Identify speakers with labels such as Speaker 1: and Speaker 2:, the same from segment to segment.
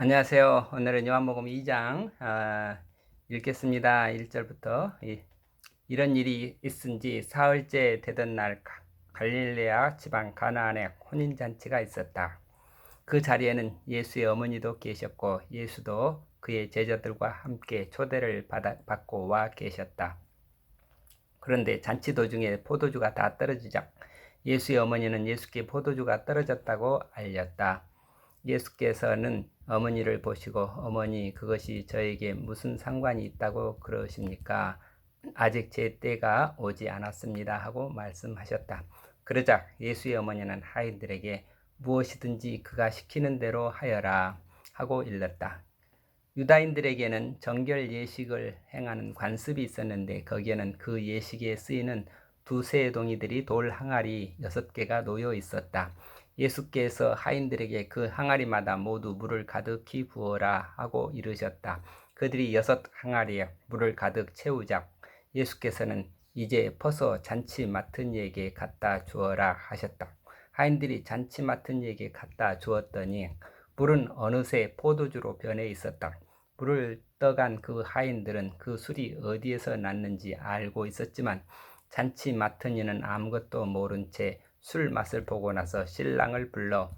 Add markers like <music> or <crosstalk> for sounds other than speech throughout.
Speaker 1: 안녕하세요. 오늘은 요한복음 2장 아, 읽겠습니다. 1절부터 이, 이런 일이 있은지 사흘째 되던 날 가- 갈릴레아 지방 가나안에 혼인 잔치가 있었다. 그 자리에는 예수의 어머니도 계셨고 예수도 그의 제자들과 함께 초대를 받아, 받고 와 계셨다. 그런데 잔치 도중에 포도주가 다 떨어지자 예수의 어머니는 예수께 포도주가 떨어졌다고 알렸다. 예수께서는 어머니를 보시고 어머니 그것이 저에게 무슨 상관이 있다고 그러십니까? 아직 제 때가 오지 않았습니다 하고 말씀하셨다. 그러자 예수의 어머니는 하인들에게 무엇이든지 그가 시키는 대로 하여라 하고 일렀다. 유다인들에게는 정결 예식을 행하는 관습이 있었는데 거기에는 그 예식에 쓰이는 두세 동이들이 돌 항아리 여섯 개가 놓여 있었다. 예수께서 하인들에게 그 항아리마다 모두 물을 가득히 부어라 하고 이르셨다. 그들이 여섯 항아리에 물을 가득 채우자 예수께서는 이제 퍼서 잔치 맡은 이에게 갖다 주어라 하셨다. 하인들이 잔치 맡은 이에게 갖다 주었더니 물은 어느새 포도주로 변해 있었다. 물을 떠간 그 하인들은 그 술이 어디에서 났는지 알고 있었지만 잔치 맡은 이는 아무것도 모른 채 술 맛을 보고 나서 신랑을 불러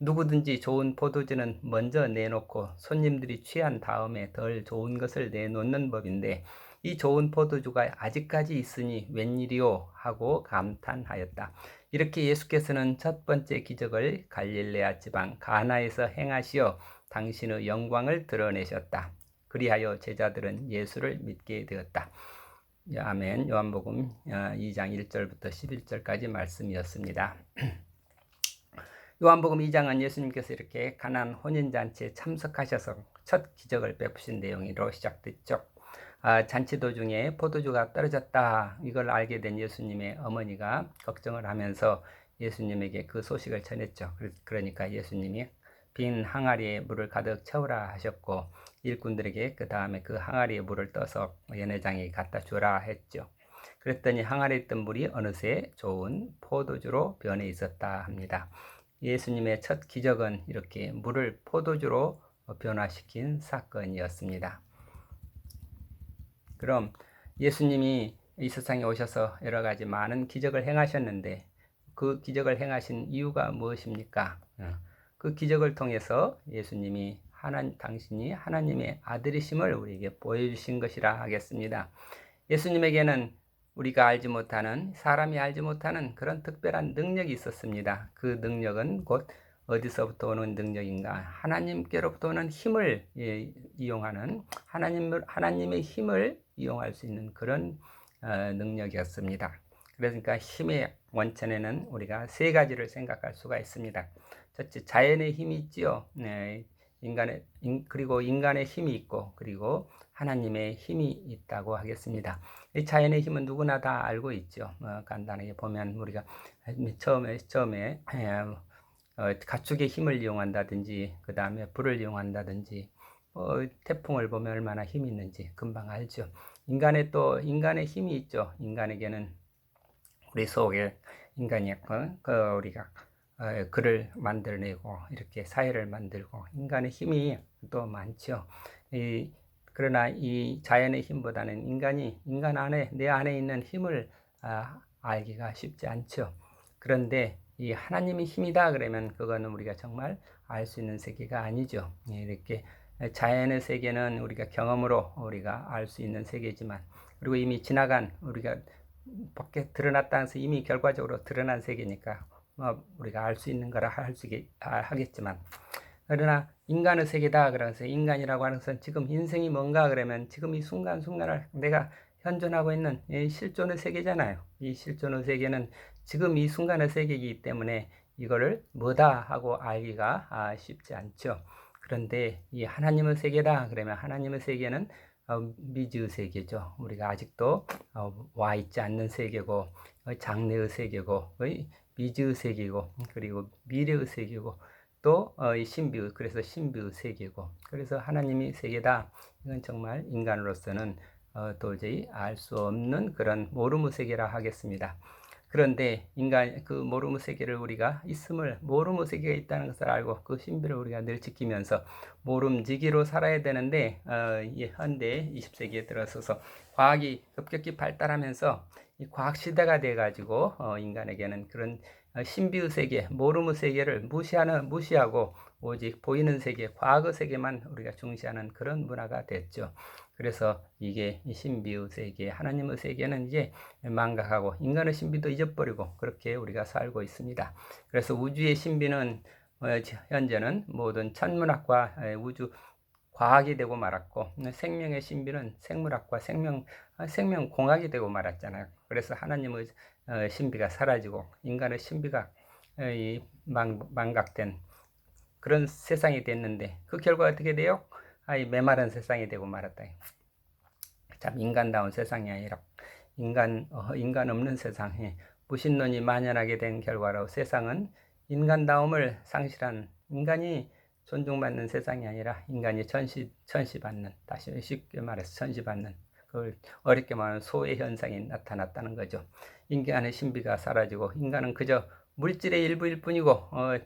Speaker 1: 누구든지 좋은 포도주는 먼저 내놓고 손님들이 취한 다음에 덜 좋은 것을 내놓는 법인데 이 좋은 포도주가 아직까지 있으니 웬일이오 하고 감탄하였다. 이렇게 예수께서는 첫 번째 기적을 갈릴레아 지방 가나에서 행하시어 당신의 영광을 드러내셨다. 그리하여 제자들은 예수를 믿게 되었다. 예, 아멘. 요한복음 2장 1절부터 11절까지 말씀이었습니다. <clears throat> 요한복음 2장은 예수님께서 이렇게 가난 혼인 잔치에 참석하셔서 첫 기적을 베푸신 내용으로 시작됐죠. 아, 잔치 도중에 포도주가 떨어졌다. 이걸 알게 된 예수님의 어머니가 걱정을 하면서 예수님에게 그 소식을 전했죠. 그러니까 예수님이 빈 항아리에 물을 가득 채우라 하셨고 일꾼들에게 그 다음에 그 항아리에 물을 떠서 연회장에 갖다 주라 했죠. 그랬더니 항아리에 있던 물이 어느새 좋은 포도주로 변해 있었다 합니다. 예수님의 첫 기적은 이렇게 물을 포도주로 변화시킨 사건이었습니다. 그럼 예수님이 이 세상에 오셔서 여러 가지 많은 기적을 행하셨는데 그 기적을 행하신 이유가 무엇입니까? 어, 그 기적을 통해서 예수님이 하나님, 당신이 하나님의 아들이심을 우리에게 보여주신 것이라 하겠습니다. 예수님에게는 우리가 알지 못하는 사람이 알지 못하는 그런 특별한 능력이 있었습니다. 그 능력은 곧 어디서부터 오는 능력인가? 하나님께로부터 오는 힘을 예, 이용하는 하나님 하나님의 힘을 이용할 수 있는 그런 어, 능력이었습니다. 그러니까 힘의 원천에는 우리가 세 가지를 생각할 수가 있습니다. 첫째, 자연의 힘이 있지요. 네, 인간의 그리고 인간의 힘이 있고 그리고 하나님의 힘이 있다고 하겠습니다. 이 자연의 힘은 누구나 다 알고 있죠. 어, 간단하게 보면 우리가 처음에 처음에 어, 가축의 힘을 이용한다든지 그 다음에 불을 이용한다든지 어, 태풍을 보면 얼마나 힘이 있는지 금방 알죠. 인간의 또 인간의 힘이 있죠. 인간에게는 우리 속에 인간이 어, 그 우리가 어, 글을 만들어내고 이렇게 사회를 만들고 인간의 힘이 또 많죠. 이, 그러나 이 자연의 힘보다는 인간이 인간 안에 내 안에 있는 힘을 아, 알기가 쉽지 않죠. 그런데 이 하나님의 힘이다 그러면 그거는 우리가 정말 알 수 있는 세계가 아니죠. 예, 이렇게 자연의 세계는 우리가 경험으로 우리가 알 수 있는 세계지만 그리고 이미 지나간 우리가 밖에 드러났다 해서 이미 결과적으로 드러난 세계니까 뭐 우리가 알 수 있는 거라 할수 아, 하겠지만 그러나 인간의 세계다 그래서 인간이라고 하는 것은 지금 인생이 뭔가 그러면 지금 이 순간순간을 내가 현존하고 있는 실존의 세계잖아요. 이 실존의 세계는 지금 이 순간의 세계이기 때문에 이거를 뭐다 하고 알기가 아, 쉽지 않죠. 그런데 이 하나님의 세계다 그러면 하나님의 세계는 어, 미지의 세계죠. 우리가 아직도 어, 와 있지 않는 세계고 장래의 세계고 미지의 세계고 그리고 미래의 세계고 또 신비의 그래서 신비의 세계고 그래서 하나님이 세계다 이건 정말 인간으로서는 도저히 알 수 없는 그런 모름의 세계라 하겠습니다. 그런데 인간 그 모르무 세계를 우리가 있음을 모르무 세계가 있다는 것을 알고 그 신비를 우리가 늘 지키면서 모름지기로 살아야 되는데 어, 이 현대 20세기에 들어서서 과학이 급격히 발달하면서 이 과학 시대가 돼 가지고 어, 인간에게는 그런 어, 신비의 세계, 모르무 세계를 무시하는 무시하고 오직 보이는 세계, 과거 세계만 우리가 중시하는 그런 문화가 됐죠. 그래서 이게 이 신비의 세계, 하나님의 세계는 이제 망각하고 인간의 신비도 잊어버리고 그렇게 우리가 살고 있습니다. 그래서 우주의 신비는 어, 현재는 모든 천문학과 에, 우주 과학이 되고 말았고 생명의 신비는 생물학과 생명 아, 생명 공학이 되고 말았잖아요. 그래서 하나님의 어, 신비가 사라지고 인간의 신비가 어, 망각된 그런 세상이 됐는데 그 결과 어떻게 돼요? 아이 메마른 세상이 되고 말았다. 참 인간다운 세상이 아니라 인간 어, 인간 없는 세상에 무신론이 만연하게 된 결과로 세상은 인간다움을 상실한 인간이 존중받는 세상이 아니라 인간이 천시 천시받는 다시 쉽게 말해서 천시받는 그걸 어렵게 말하면 소외 현상이 나타났다는 거죠. 인간의 신비가 사라지고 인간은 그저 물질의 일부일 뿐이고 어,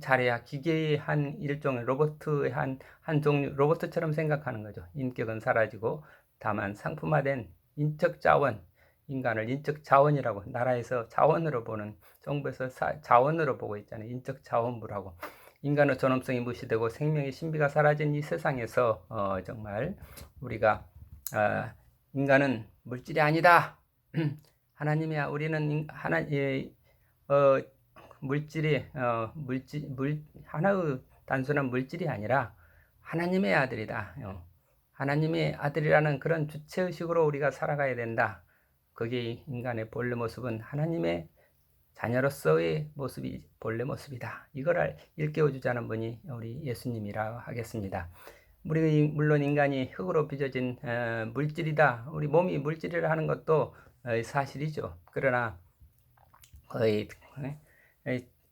Speaker 1: 잘해야 기계의 한 일종의 로봇의 한, 한 종류, 로봇처럼 생각하는 거죠. 인격은 사라지고 다만 상품화된 인적 자원, 인간을 인적 자원이라고 나라에서 자원으로 보는 정부에서 사, 자원으로 보고 있잖아요. 인적 자원부라고. 인간의 존엄성이 무시되고 생명의 신비가 사라진 이 세상에서 어, 정말 우리가 어, 인간은 물질이 아니다. <clears throat> 하나님이야. 우리는 하나 예, 어, 물질이 어, 물질 물 하나의 단순한 물질이 아니라 하나님의 아들이다. 어. 하나님의 아들이라는 그런 주체 의식으로 우리가 살아가야 된다. 그게 인간의 본래 모습은 하나님의 자녀로서의 모습이 본래 모습이다. 이거를 일깨워 주자는 분이 우리 예수님이라 하겠습니다. 우리 물론 인간이 흙으로 빚어진 어, 물질이다. 우리 몸이 물질이라 하는 것도 어, 사실이죠. 그러나 거의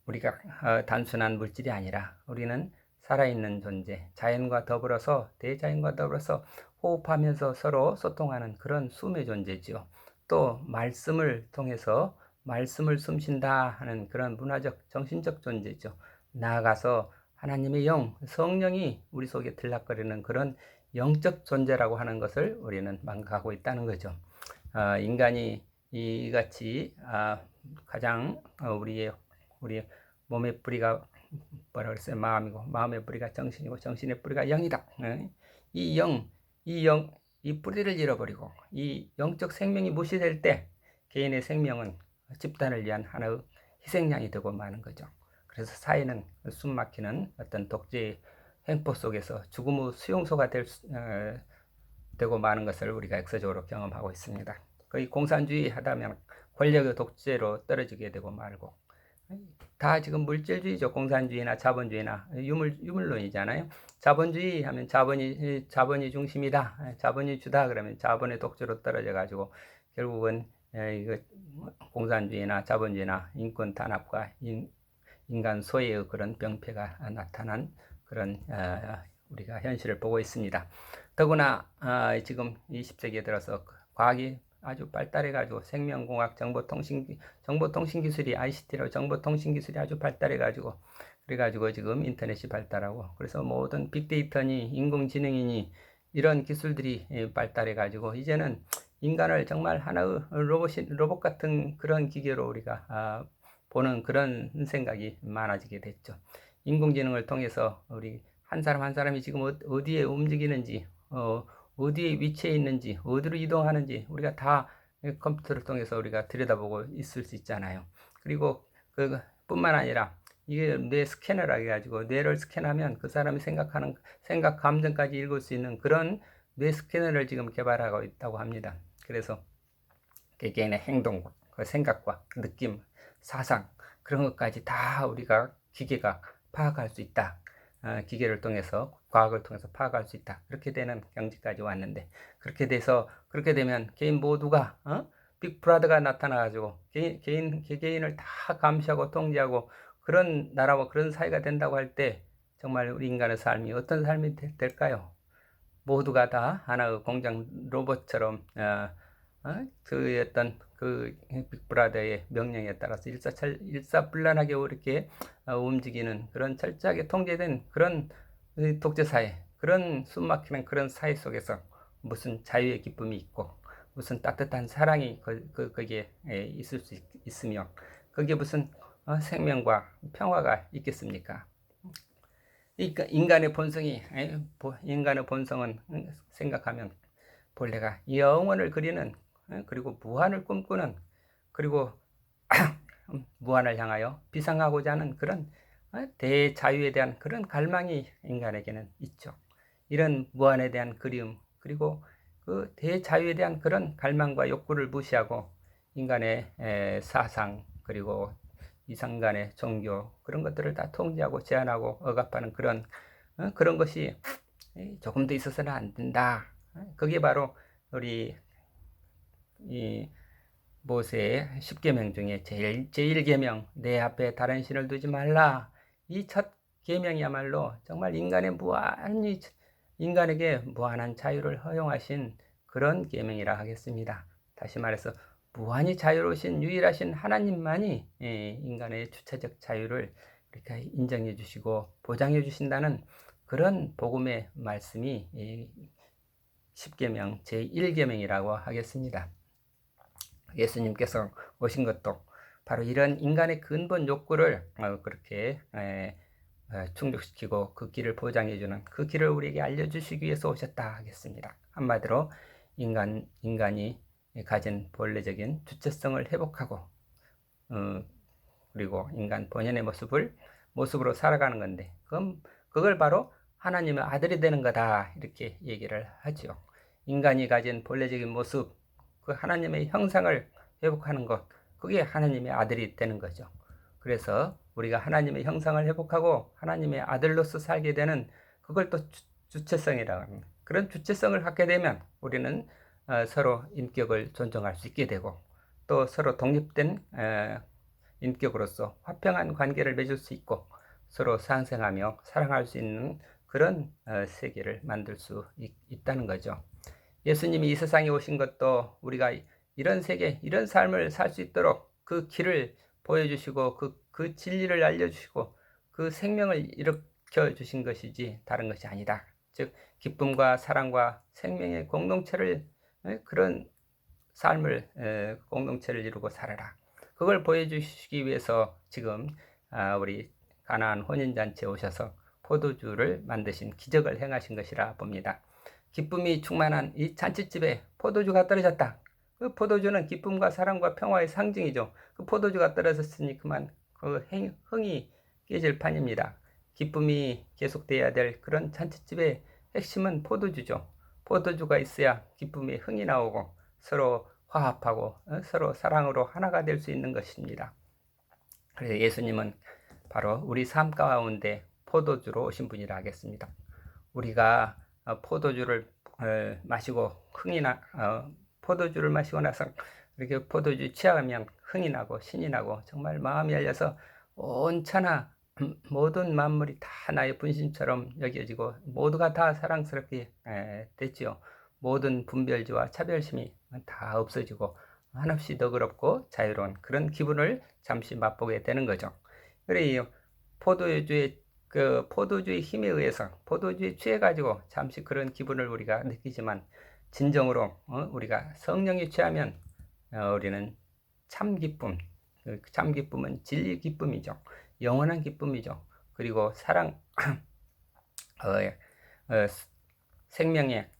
Speaker 1: 우리가 어, 단순한 물질이 아니라 우리는 살아있는 존재, 자연과 더불어서 대자연과 더불어서 호흡하면서 서로 소통하는 그런 숨의 존재지요. 또 말씀을 통해서 말씀을 숨쉰다 하는 그런 문화적, 정신적 존재죠. 나아가서 하나님의 영, 성령이 우리 속에 들락거리는 그런 영적 존재라고 하는 것을 우리는 망각하고 있다는 거죠. 어, 인간이 이같이 아, 가장 어, 우리의 우리 몸의 뿌리가 뭐라 그랬어요? 마음이고 마음의 뿌리가 정신이고 정신의 뿌리가 영이다. 네? 이 영, 이 영, 이 뿌리를 잃어버리고 이 영적 생명이 무시될 때 개인의 생명은 집단을 위한 하나의 희생양이 되고 마는 거죠. 그래서 사회는 숨막히는 어떤 독재의 행포 속에서 죽음의 수용소가 될, 어, 되고 마는 것을 우리가 역사적으로 경험하고 있습니다. 거의 공산주의 하다면 권력의 독재로 떨어지게 되고 말고 다 지금 물질주의죠. 공산주의나 자본주의나 유물 유물론이잖아요. 자본주의 하면 자본이 자본이 중심이다. 자본이 주다 그러면 자본의 독재로 떨어져 가지고 결국은 이거 공산주의나 자본주의나 인권 탄압과 인, 인간 소외의 그런 병폐가 나타난 그런 어, 우리가 현실을 보고 있습니다. 더구나 어, 지금 20세기에 들어서 과학이 아주 발달해가지고 생명공학, 정보통신 정보통신 기술이 ICT로 정보통신 기술이 아주 발달해가지고 그래가지고 지금 인터넷이 발달하고 그래서 모든 빅데이터니 인공지능이니 이런 기술들이 예, 발달해가지고 이제는 인간을 정말 하나의 로봇 로봇 같은 그런 기계로 우리가 아, 보는 그런 생각이 많아지게 됐죠. 인공지능을 통해서 우리 한 사람 한 사람이 지금 어, 어디에 움직이는지 어, 어디에 위치해 있는지, 어디로 이동하는지 우리가 다 컴퓨터를 통해서 우리가 들여다보고 있을 수 있잖아요. 그리고 그 뿐만 아니라 이게 뇌 스캐너라 해가지고 뇌를 스캔하면 그 사람이 생각하는 생각 감정까지 읽을 수 있는 그런 뇌 스캐너를 지금 개발하고 있다고 합니다. 그래서 개개인의 행동, 그 생각과 느낌, 사상 그런 것까지 다 우리가 기계가 파악할 수 있다. 어, 기계를 통해서 과학을 통해서 파악할 수 있다. 그렇게 되는 경지까지 왔는데 그렇게 돼서 그렇게 되면 개인 모두가 어? 빅브라더가 나타나가지고 개인, 개인 개개인을 다 감시하고 통제하고 그런 나라와 그런 사회가 된다고 할 때 정말 우리 인간의 삶이 어떤 삶이 되, 될까요? 모두가 다 하나의 공장 로봇처럼 어, 어? 그 어떤 그 빅브라더의 명령에 따라서 일사철 일사불란하게 이렇게 어, 움직이는 그런 철저하게 통제된 그런 독재 사회, 그런 숨막히는 그런 사회 속에서 무슨 자유의 기쁨이 있고 무슨 따뜻한 사랑이 그, 그 거기에 예, 있을 수 있, 있으며 거기에 무슨 어, 생명과 평화가 있겠습니까? 그러니까 인간의 본성이 인간의 본성은 생각하면 본래가 영원을 그리는 그리고 무한을 꿈꾸는 그리고 <clears throat> 무한을 향하여 비상하고자 하는 그런 대자유에 대한 그런 갈망이 인간에게는 있죠. 이런 무한에 대한 그리움 그리고 그 대자유에 대한 그런 갈망과 욕구를 무시하고 인간의 사상 그리고 이상간의 종교 그런 것들을 다 통제하고 제한하고 억압하는 그런 어, 그런 것이 조금 더 있어서는 안 된다. 그게 바로 우리 이 모세의 십계명 중에 제일 제일 계명 내 앞에 다른 신을 두지 말라. 이 첫 계명이야말로 정말 인간의 무한히 인간에게 무한한 자유를 허용하신 그런 계명이라 하겠습니다. 다시 말해서 무한히 자유로우신 유일하신 하나님만이 예, 인간의 주체적 자유를 이렇게 인정해 주시고 보장해 주신다는 그런 복음의 말씀이 십계명 제1계명이라고 하겠습니다. 예수님께서 오신 것도 바로 이런 인간의 근본 욕구를 어, 그렇게 어, 충족시키고 그 길을 보장해주는 그 길을 우리에게 알려주시기 위해서 오셨다 하겠습니다. 한마디로 인간 인간이 가진 본래적인 주체성을 회복하고 어, 그리고 인간 본연의 모습을 모습으로 살아가는 건데 그건 그걸 바로 하나님의 아들이 되는 거다 이렇게 얘기를 하죠. 인간이 가진 본래적인 모습 그 하나님의 형상을 회복하는 것 그게 하나님의 아들이 되는 거죠. 그래서 우리가 하나님의 형상을 회복하고 하나님의 아들로서 살게 되는 그걸 또 주, 체성이라고 합니다. 그런 주체성을 갖게 되면 우리는 어, 서로 인격을 존중할 수 있게 되고 또 서로 독립된 어, 인격으로서 화평한 관계를 맺을 수 있고 서로 상생하며 사랑할 수 있는 그런 어, 세계를 만들 수 있, 있다는 거죠. 예수님이 이 세상에 오신 것도 우리가 이런 세계, 이런 삶을 살 수 있도록 그 길을 보여주시고 그, 그 진리를 알려주시고 그 생명을 일으켜 주신 것이지 다른 것이 아니다. 즉 기쁨과 사랑과 생명의 공동체를 그런 삶을 공동체를 이루고 살아라. 그걸 보여주시기 위해서 지금 아, 우리 가나안 혼인잔치에 오셔서 포도주를 만드신 기적을 행하신 것이라 봅니다. 기쁨이 충만한 이 잔치집에 포도주가 떨어졌다. 그 포도주는 기쁨과 사랑과 평화의 상징이죠. 그 포도주가 떨어졌으니 그만 그 흥이 깨질 판입니다. 기쁨이 계속돼야 될 그런 잔치집의 핵심은 포도주죠. 포도주가 있어야 기쁨이 흥이 나오고 서로 화합하고 어, 서로 사랑으로 하나가 될 수 있는 것입니다. 그래서 예수님은 바로 우리 삶 가운데 포도주로 오신 분이라 하겠습니다. 우리가 어, 포도주를 어, 마시고 흥이 나 포도주를 마시고 나서 이렇게 포도주 취하면 흥이 나고 신이 나고 정말 마음이 열려서 온천하 <clears throat> 모든 만물이 다 나의 분신처럼 여겨지고 모두가 다 사랑스럽게 됐지요. 모든 분별지와 차별심이 다 없어지고 한없이 너그럽고 자유로운 그런 기분을 잠시 맛보게 되는 거죠. 그래 포도주의 그 포도주의 힘에 의해서 포도주에 취해 가지고 잠시 그런 기분을 우리가 느끼지만 진정으로 어? 우리가 성령에 취하면 어, 우리는 참 기쁨, 그 참 기쁨은 진리 기쁨이죠. 영원한 기쁨이죠. 그리고 사랑, <clears throat> 어, 어, 생명에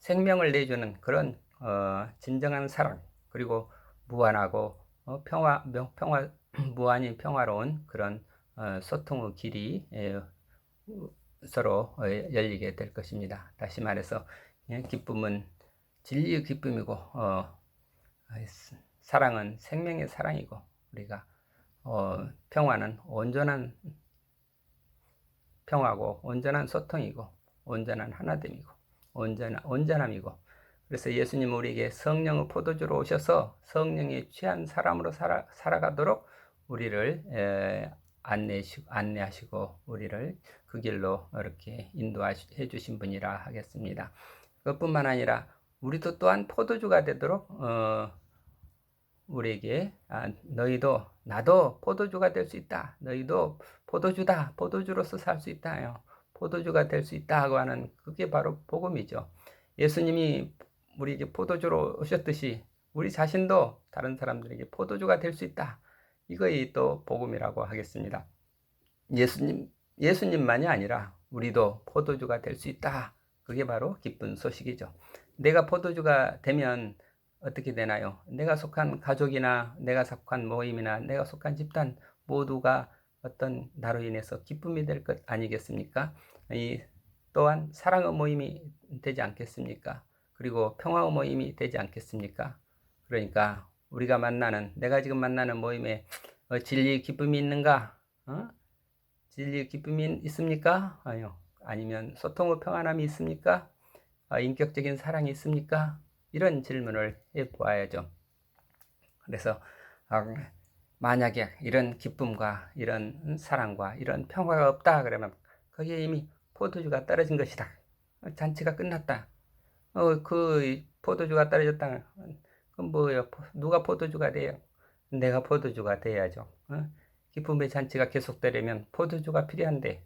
Speaker 1: 생명을 내주는 그런 어, 진정한 사랑, 그리고 무한하고 어, 평화, 평화, <clears throat> 무한히 평화로운 그런 어, 소통의 길이 에, 서로 어, 열리게 될 것입니다. 다시 말해서 예, 기쁨은 진리의 기쁨이고 사랑은 생명의 사랑이고 우리가 어, 평화는 온전한 평화고 온전한 소통이고 온전한 하나됨이고 온전한 온전함이고 그래서 예수님 우리에게 성령의 포도주로 오셔서 성령에 취한 사람으로 살아, 살아가도록 우리를 에, 안내하시고 우리를 그 길로 이렇게 인도해 주신 분이라 하겠습니다. 그것뿐만 아니라 우리도 또한 포도주가 되도록 어, 우리에게 아, 너희도 나도 포도주가 될 수 있다. 너희도 포도주다. 포도주로서 살 수 있다요. 포도주가 될 수 있다 하고 하는 그게 바로 복음이죠. 예수님이 우리에게 포도주로 오셨듯이 우리 자신도 다른 사람들에게 포도주가 될 수 있다. 이거이 또 복음이라고 하겠습니다. 예수님 예수님만이 아니라 우리도 포도주가 될 수 있다. 그게 바로 기쁜 소식이죠. 내가 포도주가 되면 어떻게 되나요? 내가 속한 가족이나 내가 속한 모임이나 내가 속한 집단 모두가 어떤 나로 인해서 기쁨이 될 것 아니겠습니까? 이 또한 사랑의 모임이 되지 않겠습니까? 그리고 평화의 모임이 되지 않겠습니까? 그러니까 우리가 만나는 내가 지금 만나는 모임에 어, 진리 기쁨이 있는가? 어? 진리 기쁨이 있습니까? 아니요. 아니면 소통의 평안함이 있습니까? 아, 인격적인 사랑이 있습니까? 이런 질문을 해 보아야죠. 그래서 아, 만약에 이런 기쁨과 이런 사랑과 이런 평화가 없다 그러면 거기에 이미 포도주가 떨어진 것이다. 잔치가 끝났다. 어, 그 포도주가 떨어졌다. 뭐예요? 누가 포도주가 돼요? 내가 포도주가 돼야죠. 어? 기쁨의 잔치가 계속되려면 포도주가 필요한데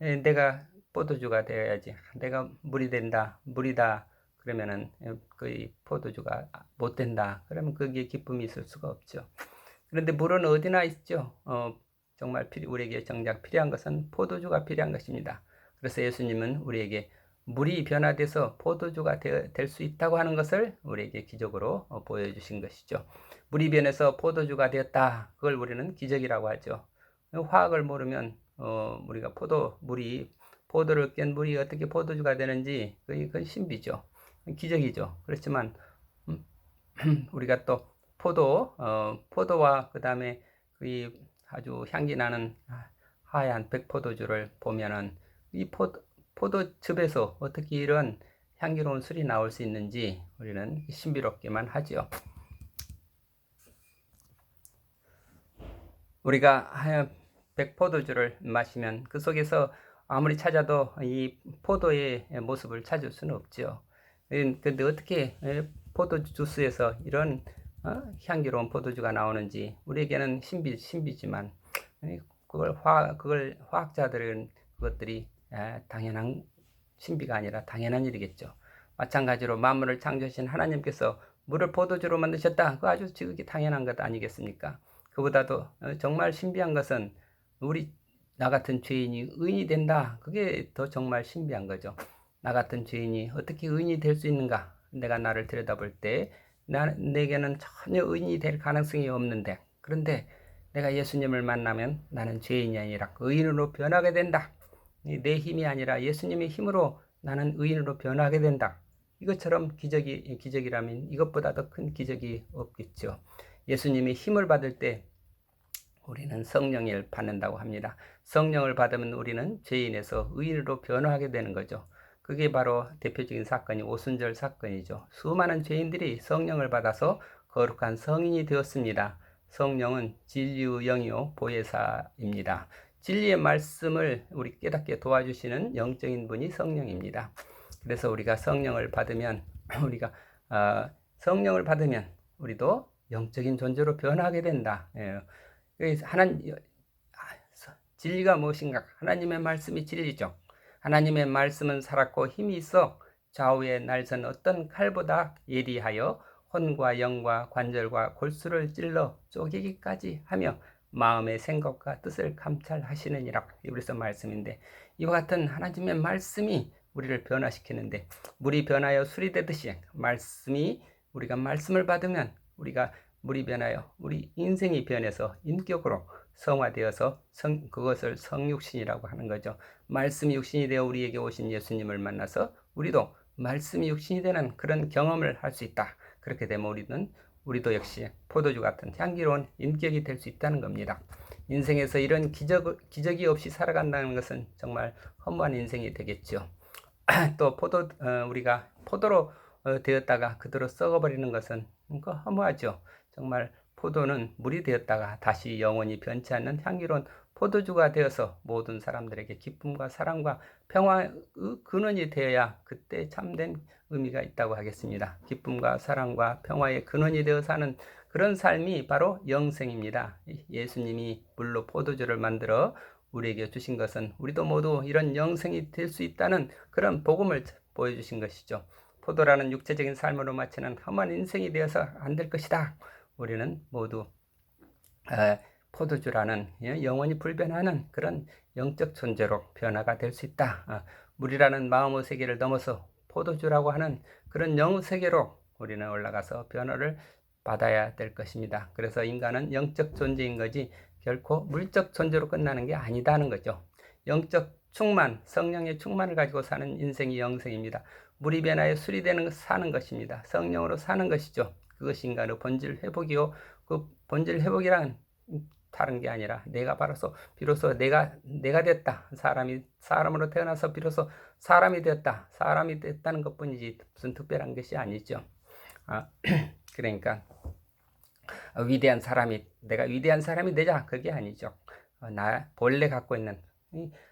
Speaker 1: 에, 내가 포도주가 되어야지. 내가 물이 된다, 물이다. 그러면은 그 포도주가 못 된다. 그러면 거기에 기쁨이 있을 수가 없죠. 그런데 물은 어디나 있죠. 어, 정말 필요, 우리에게 정작 필요한 것은 포도주가 필요한 것입니다. 그래서 예수님은 우리에게 물이 변화돼서 포도주가 될 수 있다고 하는 것을 우리에게 기적으로 어, 보여주신 것이죠. 물이 변해서 포도주가 되었다. 그걸 우리는 기적이라고 하죠. 화학을 모르면 어, 우리가 포도 물이 포도를 깬 물이 어떻게 포도주가 되는지 그건 신비죠. 기적이죠. 그렇지만 음, <clears throat> 우리가 또 포도 어, 포도와 그 다음에 그 아주 향기 나는 하얀 백포도주를 보면은 이 포도, 포도즙에서 어떻게 이런 향기로운 술이 나올 수 있는지 우리는 신비롭게만 하지요. 우리가 하얀 백포도주를 마시면 그 속에서 아무리 찾아도 이 포도의 모습을 찾을 수는 없죠. 근데 어떻게 포도 주스에서 이런 어? 향기로운 포도주가 나오는지 우리에게는 신비 신비지만 그걸 화 그걸 화학자들은 그것들이 당연한 신비가 아니라 당연한 일이겠죠. 마찬가지로 만물을 창조하신 하나님께서 물을 포도주로 만드셨다. 그 아주 지극히 당연한 것 아니겠습니까? 그보다도 어, 정말 신비한 것은 우리 나 같은 죄인이 의인이 된다. 그게 더 정말 신비한 거죠. 나 같은 죄인이 어떻게 의인이 될 수 있는가? 내가 나를 들여다볼 때 나, 내게는 전혀 의인이 될 가능성이 없는데 그런데 내가 예수님을 만나면 나는 죄인이 아니라 의인으로 변하게 된다. 내 힘이 아니라 예수님의 힘으로 나는 의인으로 변하게 된다. 이것처럼 기적이 기적이라면 이것보다 더 큰 기적이 없겠죠. 예수님이 힘을 받을 때 우리는 성령을 받는다고 합니다. 성령을 받으면 우리는 죄인에서 의인으로 변화하게 되는 거죠. 그게 바로 대표적인 사건이 오순절 사건이죠. 수많은 죄인들이 성령을 받아서 거룩한 성인이 되었습니다. 성령은 진리의 영이요 보혜사입니다. 진리의 말씀을 우리 깨닫게 도와주시는 영적인 분이 성령입니다. 그래서 우리가 성령을 받으면 <clears throat> 우리가 어, 성령을 받으면 우리도 영적인 존재로 변하게 된다. 예. 하나님 아, 진리가 무엇인가? 하나님의 말씀이 진리죠. 하나님의 말씀은 살았고 힘이 있어 좌우에 날선 어떤 칼보다 예리하여 혼과 영과 관절과 골수를 찔러 쪼개기까지 하며 마음의 생각과 뜻을 감찰하시느니라. 이브리서 말씀인데 이와 같은 하나님의 말씀이 우리를 변화시키는데 물이 변하여 술이 되듯이 말씀이 우리가 말씀을 받으면 우리가 물이 변하여 우리 인생이 변해서 인격으로 성화되어서 성, 그것을 성육신이라고 하는 거죠. 말씀이 육신이 되어 우리에게 오신 예수님을 만나서 우리도 말씀이 육신이 되는 그런 경험을 할 수 있다. 그렇게 되면 우리는 우리도 역시 포도주 같은 향기로운 인격이 될 수 있다는 겁니다. 인생에서 이런 기적, 기적이 없이 살아간다는 것은 정말 허무한 인생이 되겠죠. <clears throat> 또 포도 어, 우리가 포도로 어, 되었다가 그대로 썩어버리는 것은 그 허무하죠. 정말 포도는 물이 되었다가 다시 영원히 변치 않는 향기로운 포도주가 되어서 모든 사람들에게 기쁨과 사랑과 평화의 근원이 되어야 그때 참된 의미가 있다고 하겠습니다. 기쁨과 사랑과 평화의 근원이 되어 사는 그런 삶이 바로 영생입니다. 예수님이 물로 포도주를 만들어 우리에게 주신 것은 우리도 모두 이런 영생이 될 수 있다는 그런 복음을 보여주신 것이죠. 포도라는 육체적인 삶으로 마치는 험한 인생이 되어서 안 될 것이다. 우리는 모두 어, 포도주라는 예, 영원히 불변하는 그런 영적 존재로 변화가 될 수 있다. 어, 물이라는 마음의 세계를 넘어서 포도주라고 하는 그런 영 세계로 우리는 올라가서 변화를 받아야 될 것입니다. 그래서 인간은 영적 존재인 거지 결코 물적 존재로 끝나는 게 아니다는 거죠. 영적 충만, 성령의 충만을 가지고 사는 인생이 영생입니다. 물이 변하여 술이 되는 사는 것입니다. 성령으로 사는 것이죠. 그것이 인간의 본질 회복이요. 그 본질 회복이란 다른 게 아니라 내가 바로서 비로소 내가 내가 됐다. 사람이 사람으로 태어나서 비로소 사람이 됐다. 사람이 됐다는 것뿐이지 무슨 특별한 것이 아니죠. 아, <clears throat> 그러니까 위대한 사람이 내가 위대한 사람이 되자 그게 아니죠. 어, 나 본래 갖고 있는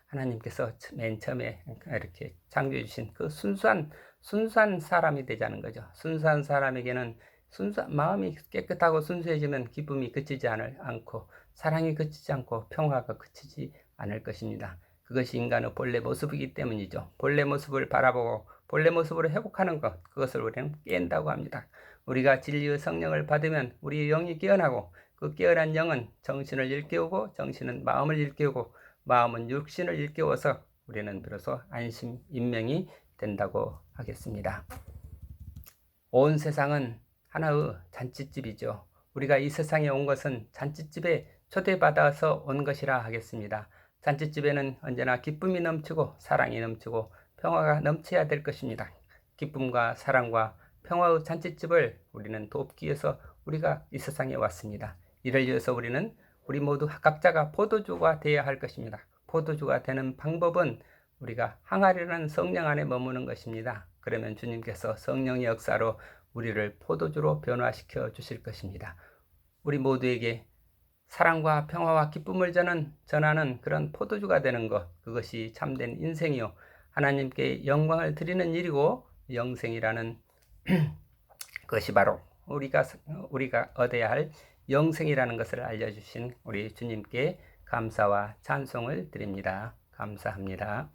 Speaker 1: 하나님께서 맨 처음에 이렇게 창조해 주신 그 순수한 순수한 사람이 되자는 거죠. 순수한 사람에게는 순수 마음이 깨끗하고 순수해지면 기쁨이 그치지 않을 않고 사랑이 그치지 않고 평화가 그치지 않을 것입니다. 그것이 인간의 본래 모습이기 때문이죠. 본래 모습을 바라보고 본래 모습으로 회복하는 것 그것을 우리는 깬다고 합니다. 우리가 진리의 성령을 받으면 우리 영이 깨어나고 그 깨어난 영은 정신을 일깨우고 정신은 마음을 일깨우고 마음은 육신을 일깨워서 우리는 비로소 안심 인명이 된다고 하겠습니다. 온 세상은 하나의 잔치집이죠. 우리가 이 세상에 온 것은 잔치집에 초대받아서 온 것이라 하겠습니다. 잔치집에는 언제나 기쁨이 넘치고 사랑이 넘치고 평화가 넘쳐야 될 것입니다. 기쁨과 사랑과 평화의 잔치집을 우리는 돕기 위해서 우리가 이 세상에 왔습니다. 이를 위해서 우리는 우리 모두 각자가 포도주가 되어야 할 것입니다. 포도주가 되는 방법은 우리가 항아리라는 성령 안에 머무는 것입니다. 그러면 주님께서 성령의 역사로 우리를 포도주로 변화시켜 주실 것입니다. 우리 모두에게 사랑과 평화와 기쁨을 전하는, 전하는 그런 포도주가 되는 것, 그것이 참된 인생이요. 하나님께 영광을 드리는 일이고, 영생이라는 <clears throat> 것이 바로 우리가, 우리가 얻어야 할 영생이라는 것을 알려주신 우리 주님께 감사와 찬송을 드립니다. 감사합니다.